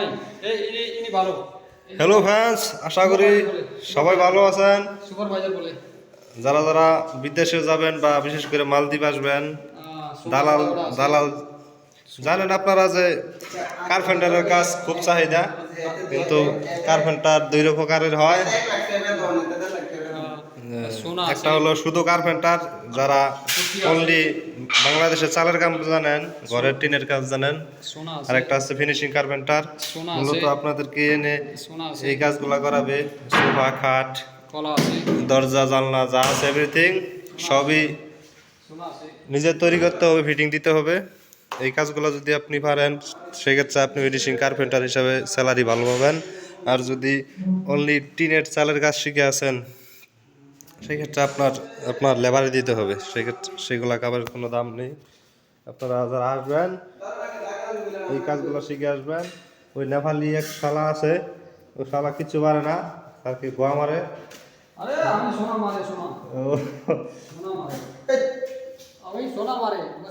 ভাই ইনি ইনি ভালো। হ্যালো ফ্যান্স আশা করি সবাই ভালো আছেন। সুপারভাইজার বলে। যারা যারা বিদেশে যাবেন বা বিশেষ করে মালদ্বীপ আসবেন দালাল দালাল জানেন আপনারা যে কার্পেন্টারের কাজ খুব চাহিদা কিন্তু কার্পেন্টার দুই প্রকারের হয়। একটা হলো শুধু কার্পেন্টার যারা অনলি বাংলাদেশে চালের কাজ জানেন ঘরের টিনের কাজ জানেন সোনা আছে। আর একটা আছে ফিনিশিং কার্পেন্টার মূলত আছে। আপনাদেরকে এনে এই কাজগুলা করাবে সোফা খাট দরজা জানলা যা আছে এভরিথিং সবই সোনা আছে। নিজে তৈরি করতে হবে ফিটিং দিতে হবে। এই কাজগুলো যদি আপনি পারেন সেক্ষেত্রে আপনি ফিনিশিং কার্পেন্টার হিসাবে স্যালারি ভালো পাবেন। আর যদি অনলি টিনের চালের কাজ শিখে আছেন সেক্ষেত্রে আপনার আপনার লেবারে দিতে হবে। সেক্ষেত্রে সেগুলো কাবার কোনো দাম নেই। আপনারা যারা আসবেন এই কাজগুলো শিখে আসবেন। ওই নেপালি এক শালা আছে ওই শালা কিচ্ছু পারে না তাকে গোয়া মারে। সোনা মারে সোনা। ও। সোনা মারে। আমি সোনা মারে।